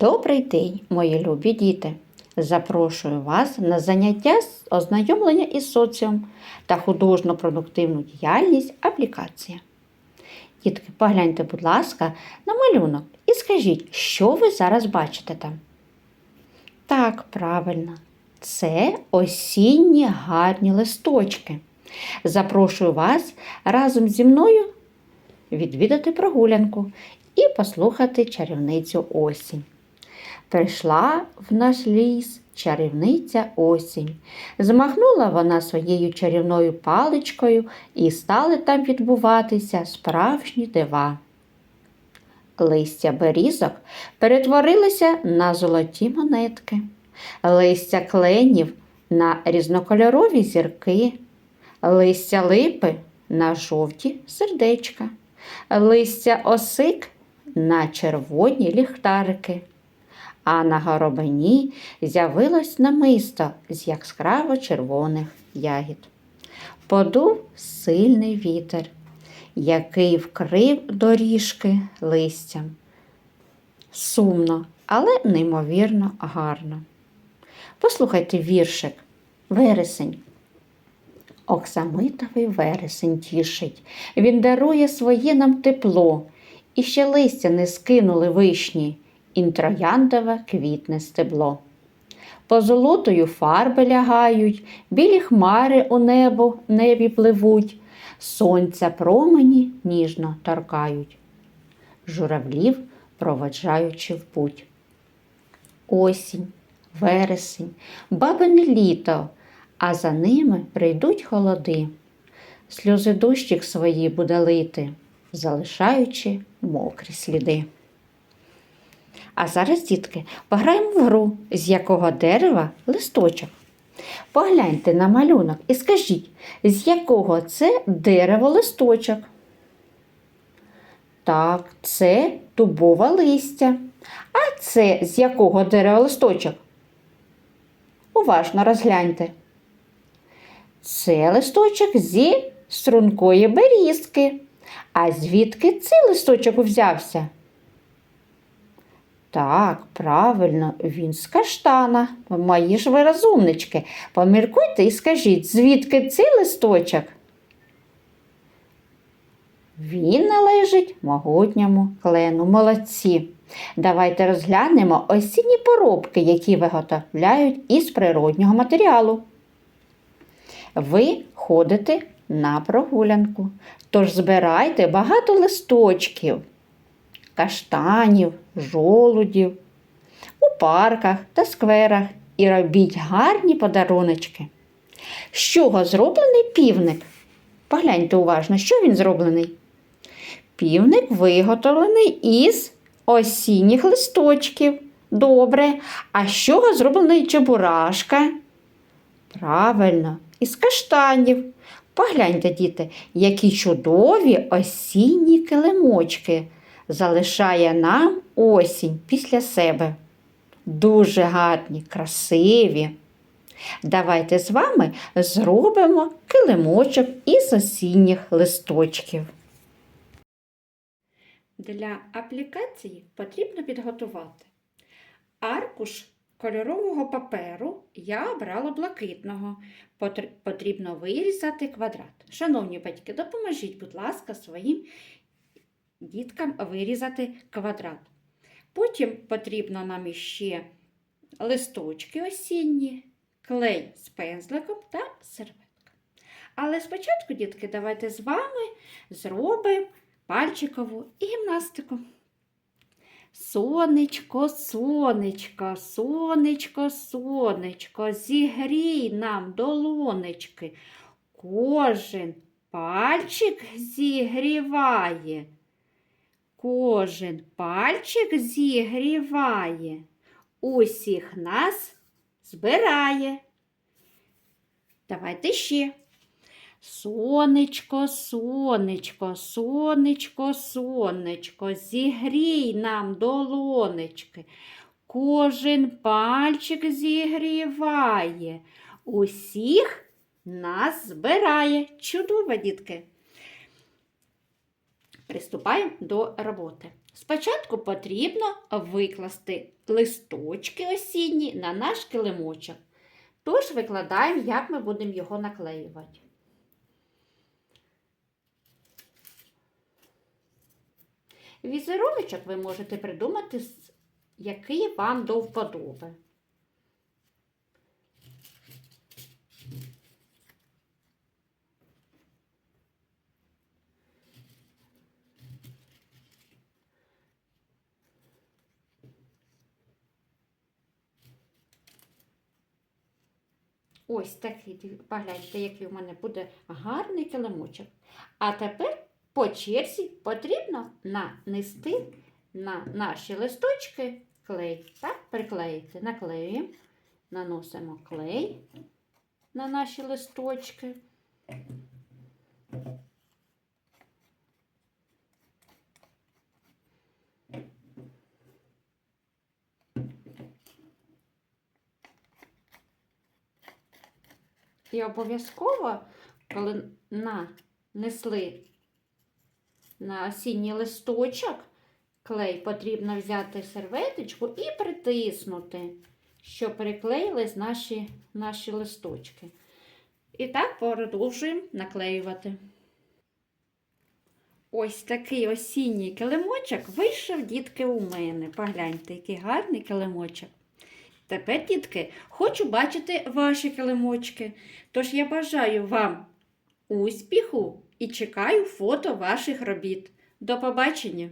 Добрий день, мої любі діти! Запрошую вас на заняття з ознайомлення із соціум та художньо-продуктивну діяльність аплікація. Дітки, погляньте, будь ласка, на малюнок і скажіть, що ви зараз бачите там? Так, правильно, це осінні гарні листочки. Запрошую вас разом зі мною відвідати прогулянку і послухати чарівницю осінь. Прийшла в наш ліс чарівниця осінь. Змахнула вона своєю чарівною паличкою і стали там відбуватися справжні дива. Листя берізок перетворилися на золоті монетки, листя кленів на різнокольорові зірки, листя липи на жовті сердечка, листя осик на червоні ліхтарики. А на горобині з'явилось намисто з яскраво червоних ягід. Подув сильний вітер, який вкрив доріжки листям. Сумно, але неймовірно гарно. Послухайте віршик Вересень. Оксамитовий вересень тішить, він дарує своє нам тепло, і ще листя не скинули вишні, інтрояндове квітне стебло. Позолотою фарби лягають, білі хмари у небо небі пливуть, сонця промені ніжно торкають, журавлів проводжаючи в путь. Осінь, вересень, бабине літо, а за ними прийдуть холоди. Сльози дощик свої буде лити, залишаючи мокрі сліди. А зараз, дітки, пограємо в гру, з якого дерева листочок. Погляньте на малюнок і скажіть, з якого це дерево листочок. Так, це дубове листя. А це з якого дерева листочок? Уважно розгляньте. Це листочок зі стрункої берізки. А звідки цей листочок взявся? Так, правильно, він з каштана. Мої ж ви розумнички. Поміркуйте і скажіть, звідки цей листочок? Він належить могутньому клену. Молодці. Давайте розглянемо осінні поробки, які виготовляють із природнього матеріалу. Ви ходите на прогулянку, тож збирайте багато листочків, каштанів, жолудів у парках та скверах і робіть гарні подаруночки. З чого зроблений півник? Погляньте уважно, що він зроблений. Півник виготовлений із осінніх листочків. Добре. А з чого зроблений чебурашка? Правильно, із каштанів. Погляньте, діти, які чудові осінні килимочки залишає нам осінь після себе. Дуже гарні, красиві. Давайте з вами зробимо килимочок із осінніх листочків. Для аплікації потрібно підготувати аркуш кольорового паперу я обрала блакитного. Потрібно вирізати квадрат. Шановні батьки, допоможіть, будь ласка, своїм діткам вирізати квадрат. Потім потрібно нам іще листочки осінні, клей з пензликом та серветка. Але спочатку, дітки, давайте з вами зробимо пальчикову гімнастику. Сонечко, сонечко, сонечко, сонечко, зігрій нам долонечки. Кожен пальчик зігріває. Кожен пальчик зігріває. Усіх нас збирає. Давайте ще. Сонечко, сонечко, сонечко, сонечко, зігрій нам долонечки. Кожен пальчик зігріває, усіх нас збирає. Чудово, дітки. Приступаємо до роботи. Спочатку потрібно викласти листочки осінні на наш килимочок. Тож викладаємо, як ми будемо його наклеювати. Візеруночок ви можете придумати, який вам до вподоби. Ось такий, погляньте, який у мене буде гарний килимочок. А тепер по черзі потрібно нанести на наші листочки клей. Так, приклеїти. Наклеюємо, наносимо клей на наші листочки. І обов'язково, коли нанесли на осінній листочок клей, потрібно взяти серветочку і притиснути, щоб приклеїлись наші, наші листочки. І так продовжуємо наклеювати. Ось такий осінній килимочок вийшов, дітки, у мене. Погляньте, який гарний килимочок. Тепер, дітки, хочу бачити ваші килимочки. Тож я бажаю вам успіху і чекаю фото ваших робіт. До побачення!